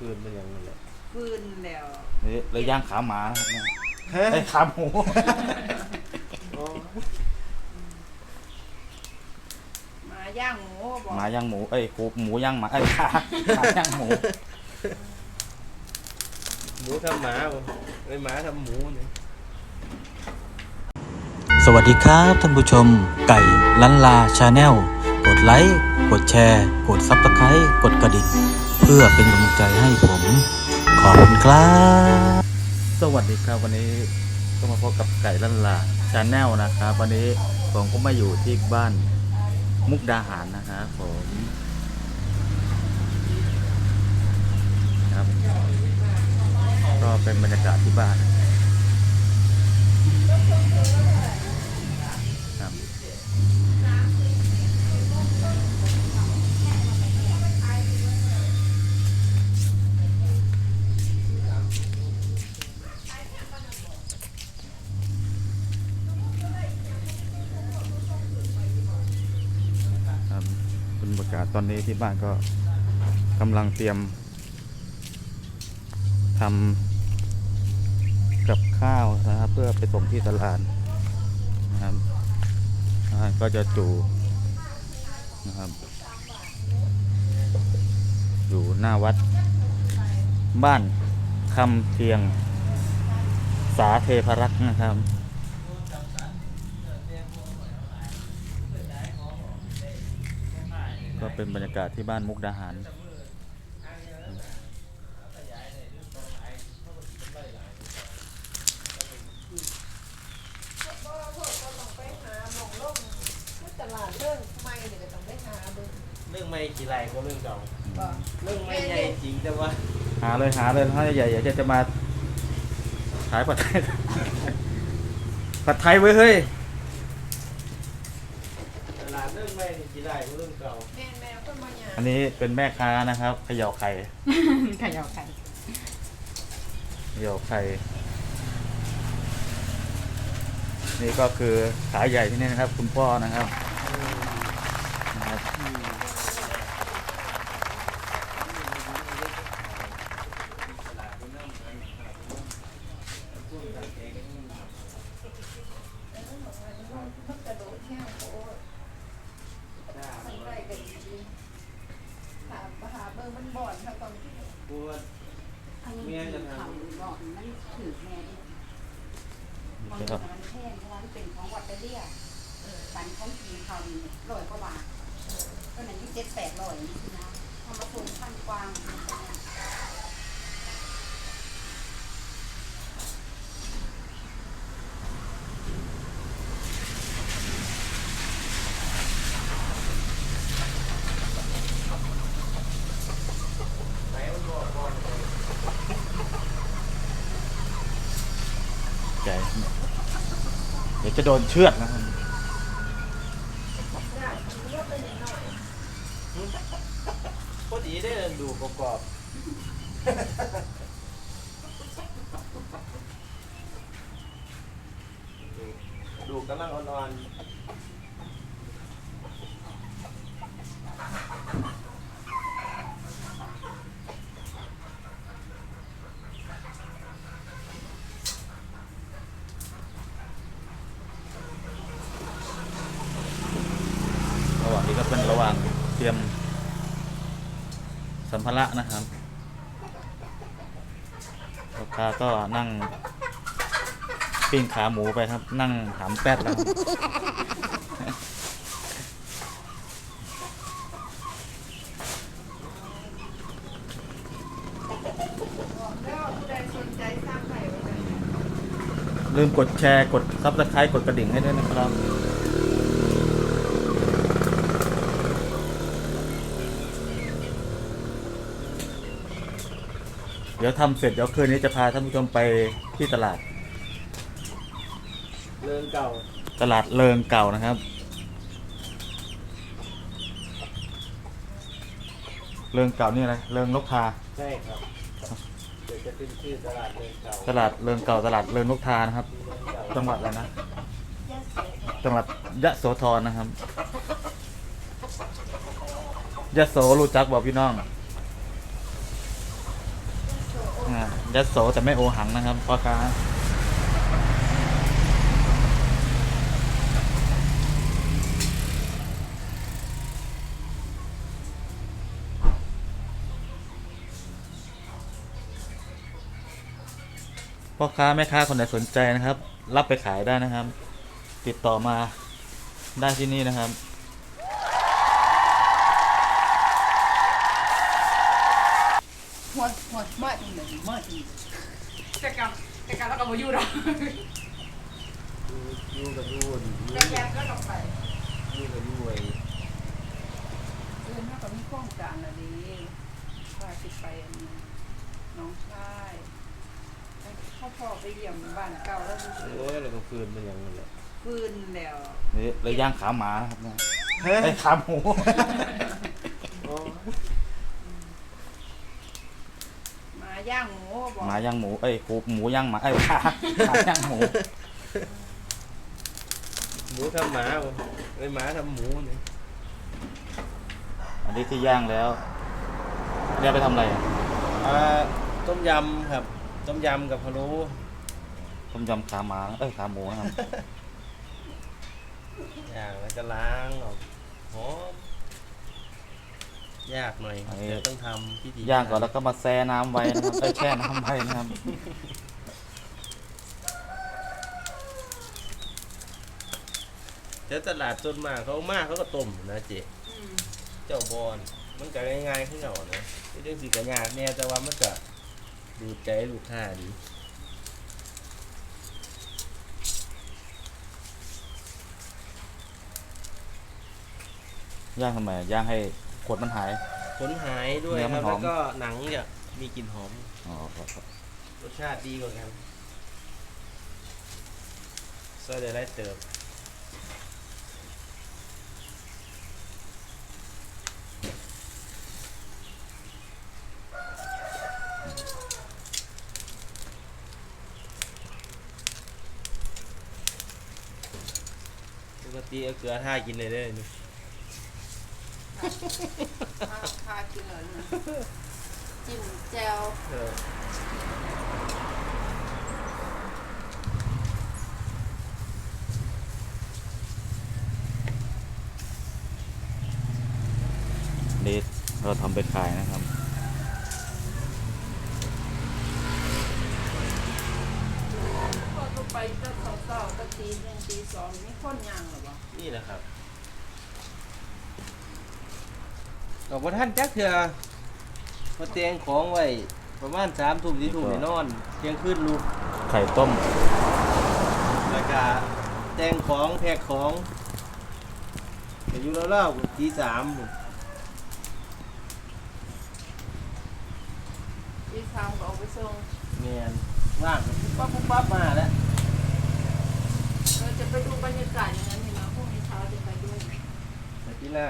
ฟืนเป็นอย่างนั้นแหละฟืนแล้วนี่เลยย่างขาหมานะครับเนี่ยฮะไอ้ยขาหมูอ๋อหมาย่างหมูบอกหมาย่างหมูเอ้ยหูหมูย่างหมาไอ้ยขาขาย่างหมูหมูทำหมาบ่ไอ้ยหมาทำหมูเนี่ย สวัสดีครับท่านผู้ชม ไก่ลันลาชาแนลกดไลค์ กดแชร์ กดซับสไครต์กดกระดิ่งเพื่อเป็นกำลังใจให้ผม ขอบคุณครับ สวัสดีครับวันนี้ก็มาพบกับไก่ลันลาชาแนลนะครับ วันนี้ผมก็มาอยู่ที่บ้านมุกดาหารนะครับผมครับก็เป็นบรรยากาศที่บ้าน ตอนนี้ที่บ้านก็กำลังเตรียมทำกับข้าวนะครับ เพื่อไปส่งที่ตลาดนะครับก็จะจูนะครับ อยู่หน้าวัด บ้านคำเทียง สาเทพรักษ์นะครับ เป็นบรรยากาศที่บ้านมุกดาหารตลาดเรื่องไม่เนี่ยก็ต้องไปหาเบิ่งเรื่องไม่กี่ไรก็เรื่องเก่าบ่เรื่องไม่ใหญ่จริงแต่ว่าหาเลยหาเลยถ้าใหญ่ๆอยากจะจะมาขายผัดไทยผัดไทยเว้ยเฮ้ยตลาดเรื่องไม่นี่กี่ไรก็เรื่องเก่าแม่แม่ก็มาหยา อันนี้เป็นแม่ค้านะครับเขย่าไข่ขยาไข่เขย่าไข่ นี่ก็คือขายใหญ่ที่นี่นะครับ คุณพ่อนะครับนะครับ กระโดดแค่โอ้มันได้กันดีถามมาหาเบิ่งมันบ่อนค่ะตอน ที่ปวดเมียจะทำบอกมันถือแม่มันมันแพงเพราะว่ามันเป็นของวัดไปเรียปันของทีเขานี่ร้อยกว่าบาทก็นั้นยี่เจ็ดแปดร้อยนี่นะทำมาส่งพันกวางมันเป็น ใหญ่เดี๋ ยวจะโดนเชือดนะครับ พอดีได้ดูประกอบดูดูกำลังอ่อนๆ ระหว่างนี้ก็เป็นระหว่างเตรียมสั มภาระนะครับลูกค้าก็นั่งปิ้งขาหมูไปครับ นั่งหามแป๊ดแล้วครับลืมกดแชร์กดซับสไครต์กดกระดิ่งให้ด้วยนะครับ เดี๋ยวทำเสร็จเดี๋ยวคืนนี้จะพาท่านผู้ชมไปที่ตลาด เรื่องเก่าตลาดเริงเก่านะครับ เริงเก่านี่อะไร เริงนกทา ใช่ครับเดี๋ยวจะเป็นชื่อตลาดเรื่องเก่าตลาดเริงเก่าตลาดเริงนกทานะครับจังหวัดอะไรนะ จังหวัดยะโสธรนะครับ ยะโสรู้จักบอกพี่น้องนะ ยัดโสแต่ไม่โอหังนะครับพ่อค้าพ่อค้าแม่ค้าคนไหนสนใจนะครับ รับไปขายได้นะครับ ติดต่อมาได้ที่นี่นะครับ หัวหัวมาจริงเลยมาจริงแต่กับแต่กับแล้วก็มาอยู่หรอกอยู่กับอยู่อยู่แล้วแกก็ต้องไปอยู่กับอยู่ไอ้เดือนหน้าก็มีโครงการอะไรดีว่าสิไปอันนี้น้องชายไปเข้าพ่อไปเยี่ยมบ้านเก่าแล้วรู้สึกโอ้ยแล้วก็ฟืนเป็นอย่างนั้นแหละฟื้นแล้วนี่เลยย่างขาหมานะครับเนี่ยไอ้ยขาหมู โอ้ หมา ย่างหมูบอกหมาย่างหมู เอ้ยกูหมูย่างหมา เอ้ยขาขาย่างหมู หมูทำหมาบ่ไอ้หมาทำหมูนี่อันนี้ที่ย่างแล้วเรียกไปทำอะไรอะอ่าต้มยำครับ ต้มยำกับพะโล้ต้มยำขาหมา เอ้ยขาหมูนะครับ อย่างแล้วก็ล้างออกหอม ยากหน่อยอันนี้เดี๋ยวต้องทำพิธีย่างก่อนแล้วก็มาแช่น้ำไว้นะครับเอ้ยแช่น้ำไว้นะครับเดี๋ยวตลาดต้นมากเขาเอามากเขาก็ต้มนะเจ๊อืมเจ้าบอลมันก็ง่ายๆขึ้นเหรอานะเรื่องสีกระยากแน่แต่ว่ามันก็ดูใจลูกค้าดีย่างทำไมย่างให้ขว ดมันหาย ขนหายด้วยเนื้อคมัรับนหอแล้มวก็หนังเนี่ยมีกลิ่นหอมอ๋อครับครับรสชาติดีกว่ากันซอยเดยวไล่เติมปกติเอาเกลือท่ากินเลยเด้อนี่ ข้าวข้าวกินเลยนะจิ้มแจวเออนี่เราทำเป็นขายนะครับก็ต้องไปเจ้าเศร้าๆก็ตีหนึ่งตีสองนี่คนยังหรอวะนี่แหละครับ ดอกว่าท่านจักเถื่อมาเตียงของไว้ประมาณสามทุ่มสี่ทุ่มนี่นี่ก็นอนเที่ยงคืนลูกไข่ต้มแล้วก็แต่งของแพ็คของก็อยู่แล้วเล่าๆตีสามพุ่นตีสามก็ออกไปส่งแมนว่างก็ปุ๊บปั๊บปุ๊บปั๊บมาแล้วเราจะไปดูบรรยากาศอย่างนั้นเห็นไหมพรุ่งนี้เช้าจะไปด้วยแต่ที่หน้า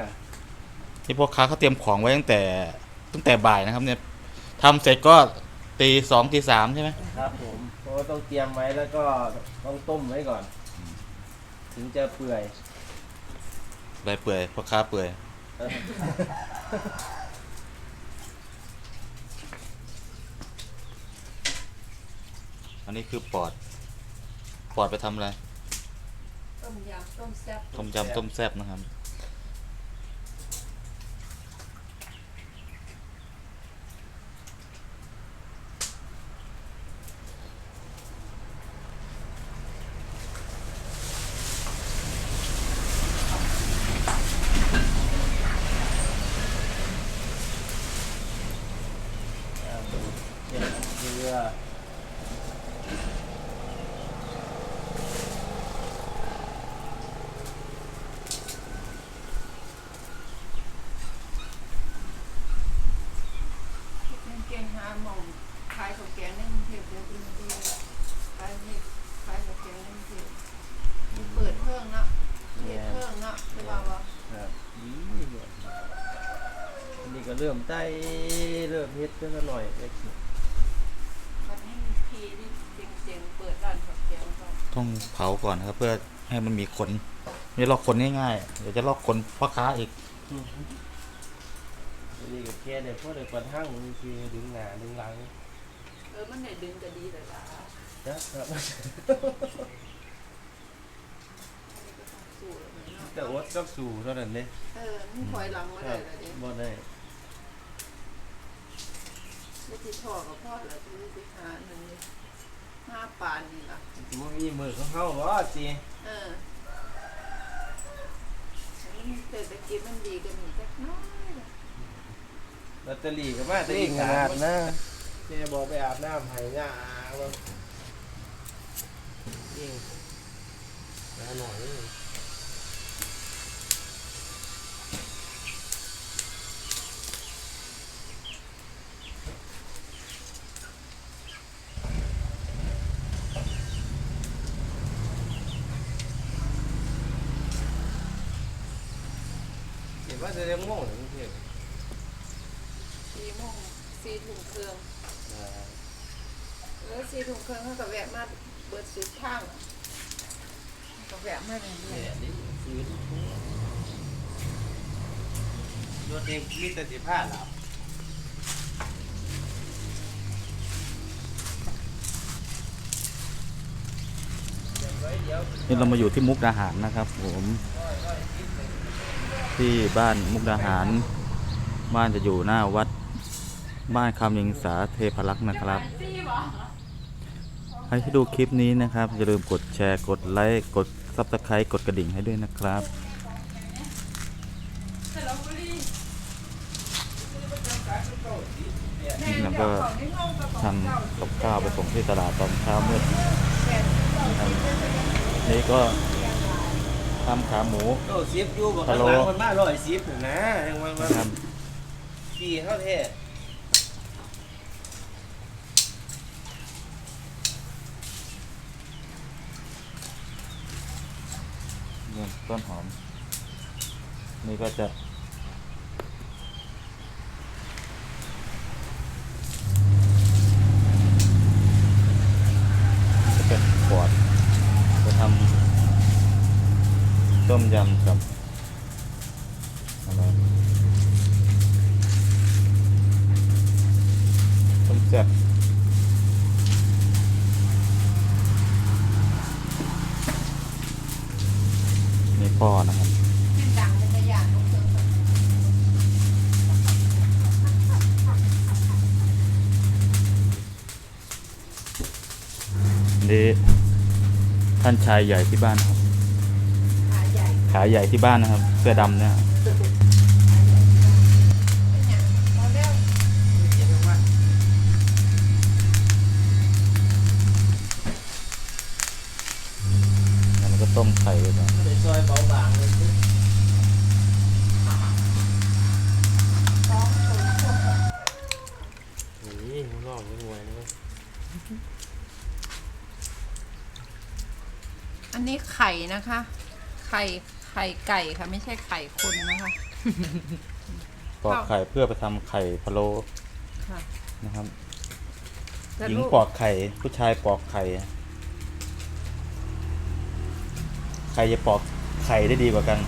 ที่พ่อค้าเขาเตรียมของไว้ตั้งแต่ตั้งแต่บ่ายนะครับ เนี่ยทำเสร็จก็ตีสองตีสามใช่ไหมครับผมเพราะว่าต้องเตรียมไว้แล้วก็ต้องต้มไว้ก่อน ถึงจะเปื่อยใบเปื่อยพ่อค้าเปื่อยอันนี้คือปอด ปอดไปทำอะไรต้มยำต้มแซ่บต้มยำต้มแซ่บนะครับ อ่าเห็ดเกลือ เก่งๆหาหมองขายข้าวแกงในกรุงเทพเดี๋ยวดีดีขายนี่ขายข้าวแกงในกรุงเทพมีเปิดเพิ่งเนาะเฮ็ดเพิ่งเนาะใช่ป่าวะ ครับอีเนี่ยอันนี้ก็เริ่มไต้เริ่มเฮ็ดก็หน่อยเล็กน้อยมันให้มีพีที่เจ๋งๆเปิดร้านข้าวแกงก็ต้องเผาก่อนนะครับ เพื่อให้มันมีขนไม่ลอกขนง่ายๆเดี๋ยวจะลอกขนพ่อค้าอีกอันนี้ก็แค่เดี๋ยวพอเดี๋ยวกระทั่งมันคือดึงหน้าดึงหลังเออมันได้ดึงก็ดีเลยล่ะนะครับสู้แล้วมันเนาะแต่อดกับสู่เท่านั้นเลยเออมันถอยหลังมาคได้รับแล้วเด้บ่ได้ ไม่ติดพ่อกับพ่อแล้วจะไปหาหนึ่งห้าปานนี่ล่ะสิบ่มีมือของเฮาบ่สิเอออันนี้เศรษฐกิจมันดีกันนี่จักน้อยล่ะลอตเตอรี่ก็มาแต่อีกขนาดนะแกบอกไปอาบน้ำให้ย่าว่าจริงน้าหน่อย ห็นว่าจะยังโง่หรือเปล่าสี่โมงสี่ถุงเครื่องเออสี่ถุงเครื่องเขาก็แวะมาเบิดสุดทางอะก็แวะมาเรื่อยเนี่ยนี่ซื้อรถเองมีแต่สิบห้าหลับเดี๋ยวไว้เดี๋ยวนี่เรามาอยู่ที่มุกดาหารนะครับ ผม ที่บ้านมุกดาหาร บ้านจะอยู่หน้าวัด บ้านคำยิงสาเทพรักษ์นะครับ ใครที่ดูคลิปนี้นะครับ อย่าลืมกดแชร์กดไลค์กดซับสไครต์กดกระดิ่งให้ด้วยนะครับนี่เราก็ทำกับข้าวไปส่งที่ตลาดตอนเช้ามืดนี่ก็ ทำขาหมูโอ้ซิฟอยู่บอกฮัข้าลงโหลหลังมันมาร้อยซิฟอยู่นะยังว่าว่านะครับขี่เข้าเท่นี่ต้นหอม นี่ก็จะจะเป็นขวดจะทำ ต้มยำกับอะไรต้มแซ่บนี่พ่อนะครับๆเป็นดังเป็นระยะของเครื่องแบบนี่ท่านชายใหญ่ที่บ้านครับ ขาใหญ่ขาใหญ่ที่บ้านนะครับ เสื้อดำเนี่ยงั้นก็ต้มไข่ด้วยนะไม่ได้ซอยเบาบางเลยสิสองคนพวกนี่นอกยังไงนะอันนี้ไข่นะคะ ไข่ ไข่ไก่ค่ะ ไม่ใช่ไข่คนนะคะ ปอกไข่เพื่อไปทำไข่พะโล้ค่ะนะครับ แต่หญิงลูกปอกไข่ ผู้ชายปอกไข่ ใครจะปอกไข่ได้ดีกว่ากัน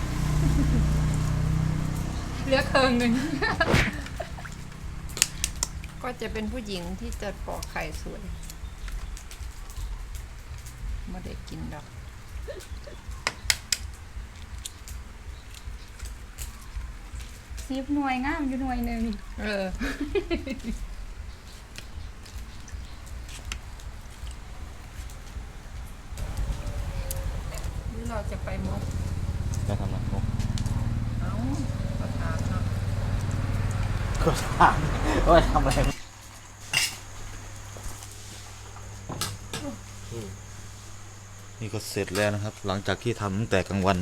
เหลือเครึ่งหนึ่ง ก็จะเป็นผู้หญิงที่จะปอกไข่สวยไม่ได้กินดอก สิบหน่วยงามอยู่หน่วยหนึ่งเออนี่เราจะไปมุกจะทำอะไรมุกเอ้าประธานเนาะก็ถามว่าทำอะไรนี่ก็เสร็จแล้วนะครับ หลังจากที่ทำตั้งแต่กลางวัน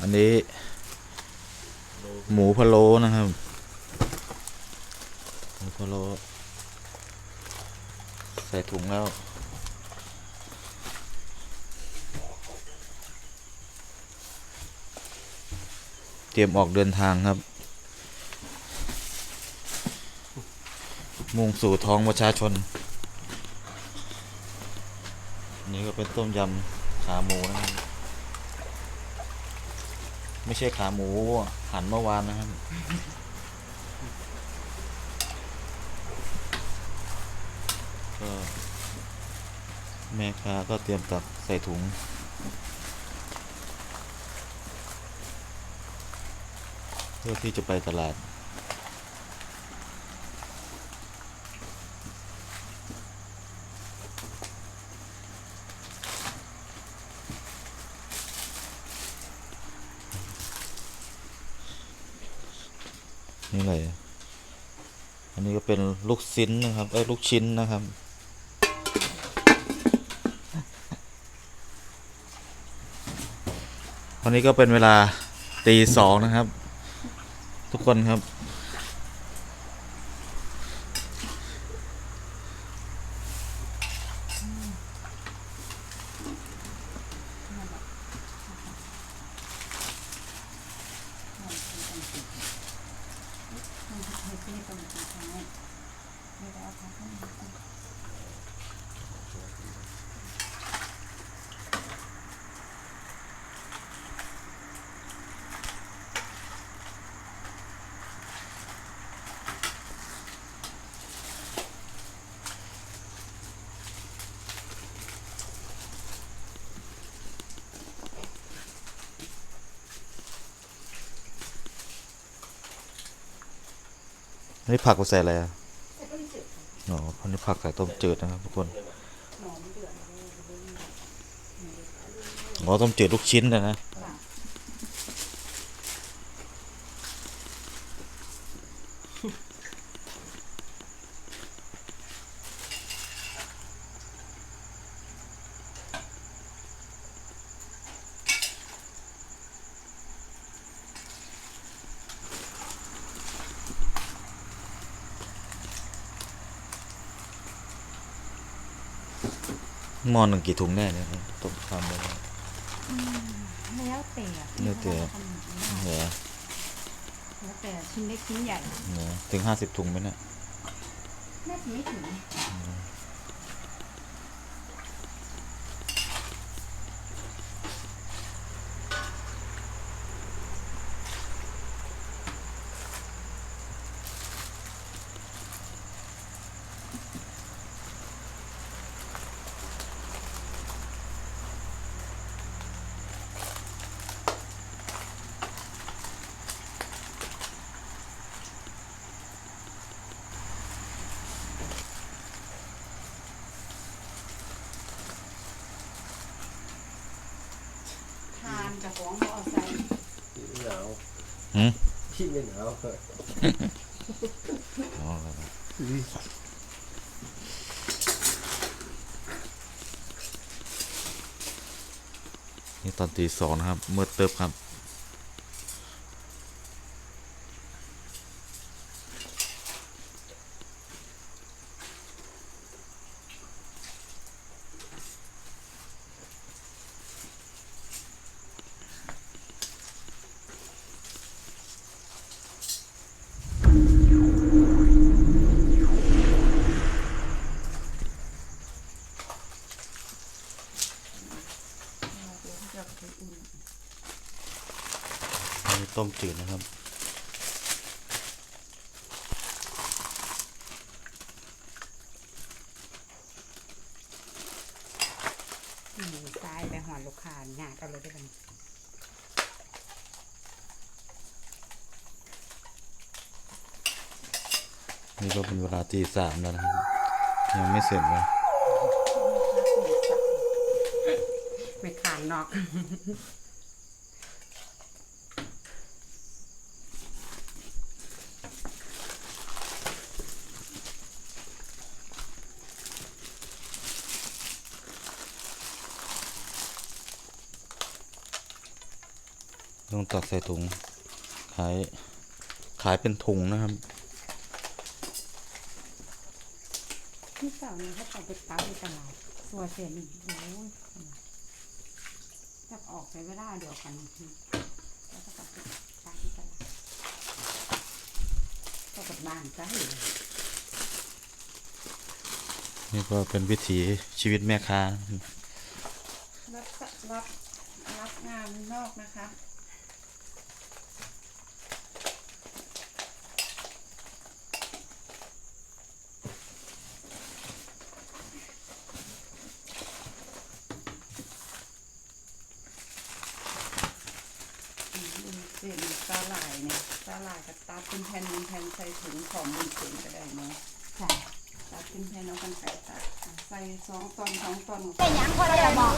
อันนี้ หมูพะโล้นะครับ หมูพะโล้ใส่ถุงแล้ว เตรียมออกเดินทางครับ มุ่งสู่ท้องประชาชนนนี้ก็เป็นต้มยำขาหมูนะครับ ไม่ใช่ขาหมูหันเมื่อวานนะครับ ก็แม่ค้าก็เตรียมตักใส่ถุง เพื่อที่จะไปตลาด นี่อะไรอะ อันนี้ก็เป็นลูกชิ้นนะครับเอ้ลูกชิ้นนะครับวันนี้ก็เป็นเวลาตีสองนะครับ ทุกคนครับ นนี้ผักก็ใส่อะไรอะอ๋ออันนี้ผักใส่ต้มจืดนะครับทุกคนอ๋อต้มจืดลูกชิ้นนะนะ มอนหนึ่งกี่ถุงแน่เนี่ยครับต้มเลยแล้วแต่แล้วแต่เหรอแล้วแต่ชิ้นเล็กชิ้นใหญ่เหรอถึงห้าสิบถุงไหมเนี่ยน่าจะไม่ถึง ทาน กับของมอไซค์พี่หนาวหืม พี่ไม่หนาวอ๋อนี่ตอนตีสองนะครับมืดตึบครับ อันนี้ ต้มจืดนะครับ หมูซ้ายไปหอนลูกค้าหยาดเอาเลยได้ไหมนี่ก็เป็นเวลาตีสามแล้วนะครับ ยังไม่เสร็จเลยไม่ขานนอก ต้องตักใส่ถุง ขาย ขายเป็นถุงนะครับที่เสาร์นี้เขาไปเต้าที่ตลาดสัวเสียนี่โอ้ยจะออกไปเวลาเดียวกันแล้วก็กลับไปตั้งที่ตลาดก็กลับบ้านซะเหรอนี่ก็เป็นวิถีชีวิตแม่ค้ารับสรับรับงานนอกนะคะ น ลาดกับตัดเป็นแผ่นเป็นแผ่นใส่ถุงของมันถุงก็ได้เนาะค่ะตัดเป็นแผ่นเอากันไก่ตัดใส่สองตอนสองตอนแต่ยังพอได้บอก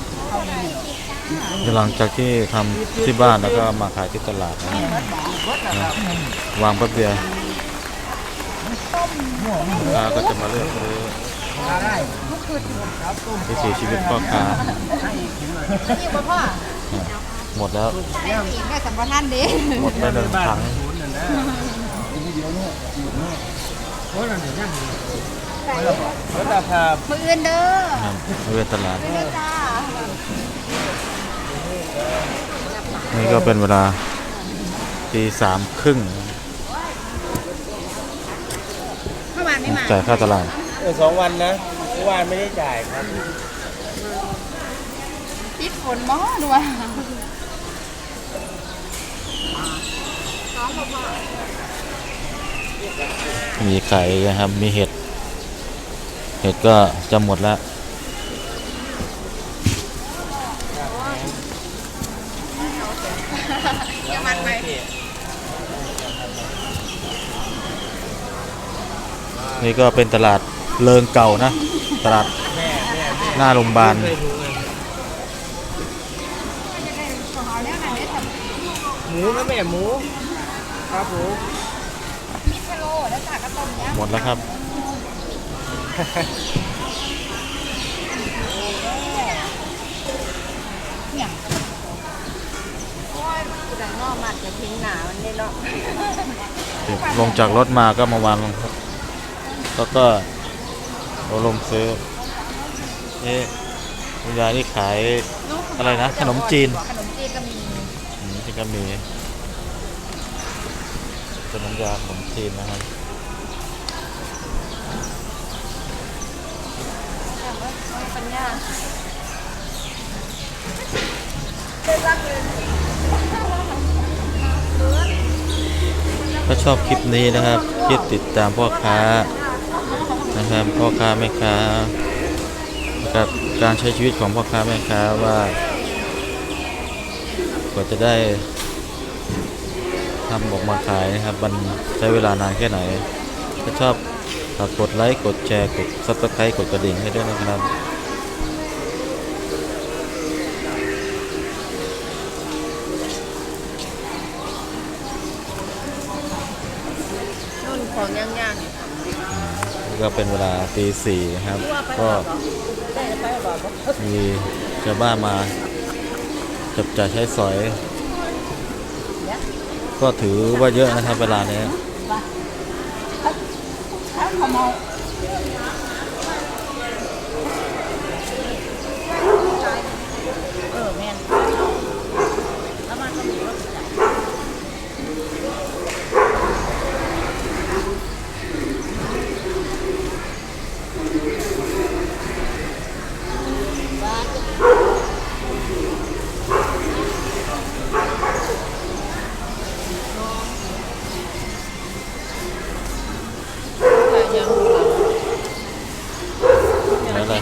หลังจากที่ทำที่บ้านแล้วก็มาขายที่ตลาดนะวางแป๊บเดียวลูกค้าก็จะมาเลือกซื้อวิถีชีวิตพ่อค้านี่บ่พ่อ หมดแล้วได้อีกแค่สัมปทานเด้หมดไปหนึ่งถังลดราคามืออื่นเด้อครับบริเวณตลาดเด้อจ้านี่ก็เป็นเวลาตีสามครึ่งเมื่อวานไม่มาจ่ายค่าตลาด เออสองวันนะเมื่อวานไม่ได้จ่ายครับ ติดฝนม้อด้วย มีไข่นะครับ มีเห็ด เห็ดก็จะหมดแล้วนี่ก็เป็นตลาดเลิงเก่านะ ตลาดหน้าโรงพยาบาล เคยรู้ไง ของเราแล้วนะเนี่ยแต่ ห มูนะแม่หมู ครับผมมิชโลแล้วจากกระต้มเนี้ยหมดแล้วครับ เนี่ยโอ้ยมันจะนอกมันจะทิ้งหนามันได้เนาะลงจากรถมาก็มาวางลงครับแล้วก็เราลงซื้อนี่คุณยายนี่ขายอะไรนะ ขนมจีน ขนมจีนก็มี อืมที่ก็มีเป็นน้ำยาขนมจีนนะครับแต่ว่าไม่ปัญญาถ้าชอบคลิปนี้นะครับคลิปติดตามพ่อค้านะครับพ่อค้าแม่ค้านะครับการใช้ชีวิตของพ่อค้าแม่ค้าว่าก ว่าจะได้ทำออกมาขายนะครับมันใช้เวลานานแค่ไหน ถ้าชอบฝากกดไลค์ กดแชร์ กด subscribe กดกระดิ่งให้ด้วยนะครับนุ่นของย่างๆเนี่ยนี่ก็เป็นเวลาตีสี่นะครับ ก็มีชาวบ้านมา จับจ่ายใช้สอย ก็ถือว่าเยอะนะครับเวลานี้ เออแม่นแล้วมันก็มีรถจ่าย หลายอย่าง แล้วอะไร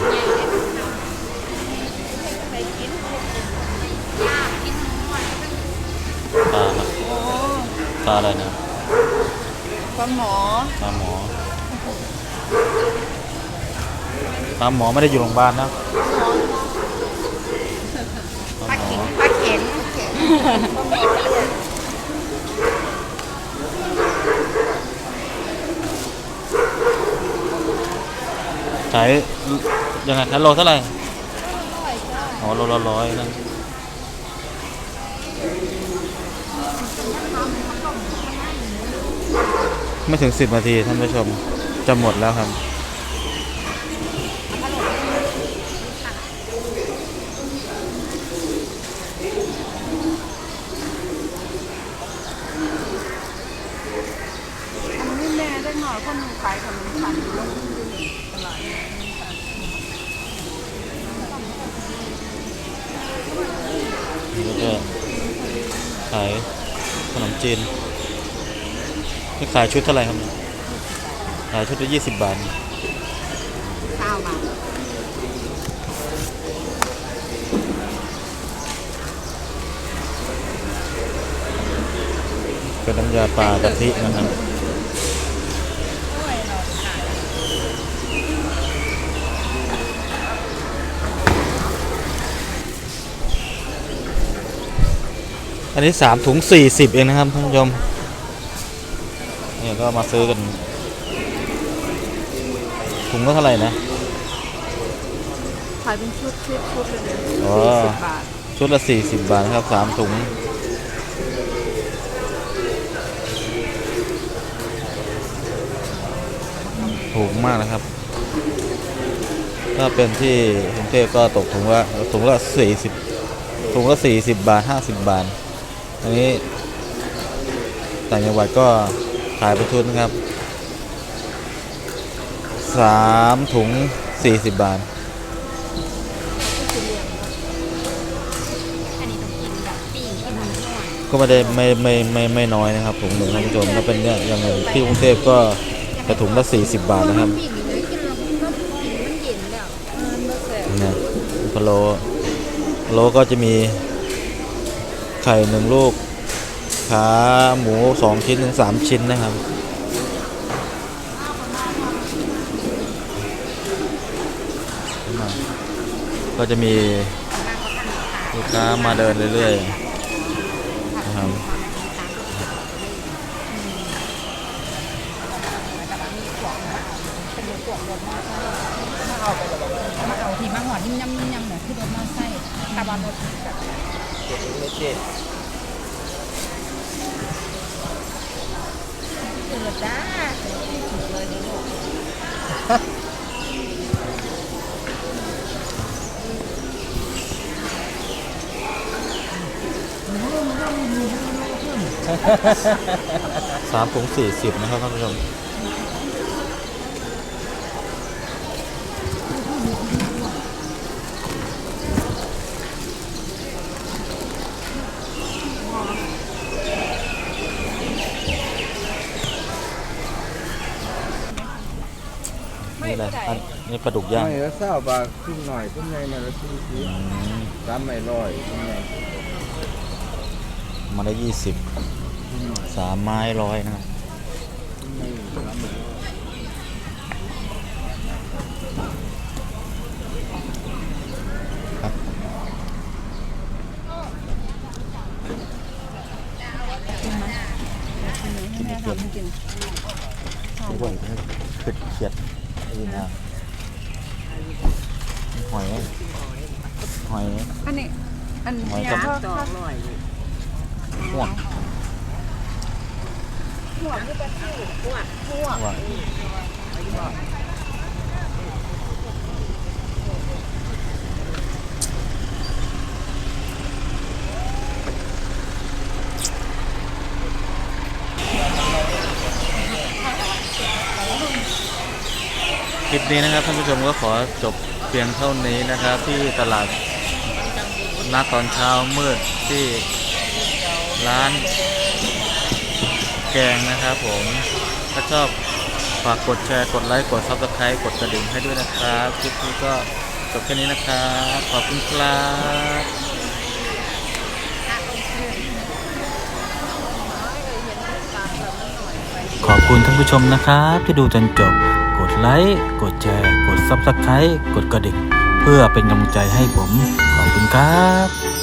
ไปกิน ปลาครับ ปลาอะไรนะปลาหมอปลาหมอปลาหมอไม่ได้อยู่โรงพยาบาลนะปลาหมอปลาเข็งขายยังไงขายโลเท่าไหร่อ๋อโลละร้อยนะ ไม่ถึงสิบนาทีท่านผู้ชมจะหมดแล้วครับ อันนี้แม่ได้หน่อยคนขายขนมขันอยู่ตลาด แล้วก็ขายขนมจีนนี่ ขายชุดเท่าไหร่ครับเนี่ยขายชุดละยี่สิบบาทข้าวมาเป็นน้ำยาปลากะทินะครับอันนี้สามถุงสี่สิบเองนะครับท่านผู้ชมนี่ ก็มาซื้อกันถุงก็เท่าไหร่นะขายเป็นชุดชุดชุดเลยเนี่ยอ๋อ สี่สิบบาทชุดละสี่สิบบาทนะครับสามถุง ถูกมากนะครับ ถ้าเป็นที่กรุงเทพก็ตกถุงละถุงละสี่สิบถุงละสี่สิบบาทห้าสิบบาท อันนี้ ต่างจังหวัดก็ ขายป็นชุนะครับสามถุงสี่สิบบาท ก็ไม่ได้ไม่ไม่ไม่ไม่น้อยนะครับถุงหนึ่งท่านผู้ชมก็เป็นเนี่ยอย่างที่กรุงเทพก็กระถุงละ40บาทนะครับเนี่ยพะโลโลก็จะมีไข่หนึ่งลูก ขาหมูสองชิ้นถึงสามชิ้นนะครับ ก็จะมีลูกค้ามาเดินเรื่อยๆนะครับมาเอาที่มาหอดนิ่มยำนิ่มยำเนี่ยคือรถมอไซค์ตะวันรถเออ จ้าเลยนี่ลูกสามถุงสี่สิบนะครับท่านผู้ชม นี่แหละอั นนี่ปลาดุกย่างไม่ละเศร้าบาทขึ้นหน่อยขึ้นไงมาละสี่สิบอืมสามไม่ร้อยขึ้นไงมาได้ยี่สิบสามไม้ร้อยนะครับขึ้นไงสามไม่ร้อย ให้แม่ทำให้กิน ทุกคนขึ้นเขียดนี่นะหอย หอย อันนี้ อัน หอย นี้ กับ ก็ ห่วง หัวนี่ปลาซิวหัวหัว ห่วงคลิป นี้นะครับท่านผู้ชมก็ขอจบเพียงเท่านี้นะครับ ที่ตลาดนัดตอนเช้ามืดที่ร้านแกงนะครับผมถ้าชอบฝากกดแชร์กดไลค์กดซับสไครต์กดกระดิ่งให้ด้วยนะครับคลิปนี้ก็จบแค่นี้นะครับขอบคุณครับขอบคุณท่านผู้ชมนะครับ ที่ดูจนจบ ไลค์ กดแชร์ กด Subscribe กดกระดิ่ง เพื่อเป็นกำลังใจให้ผม ขอบคุณครับ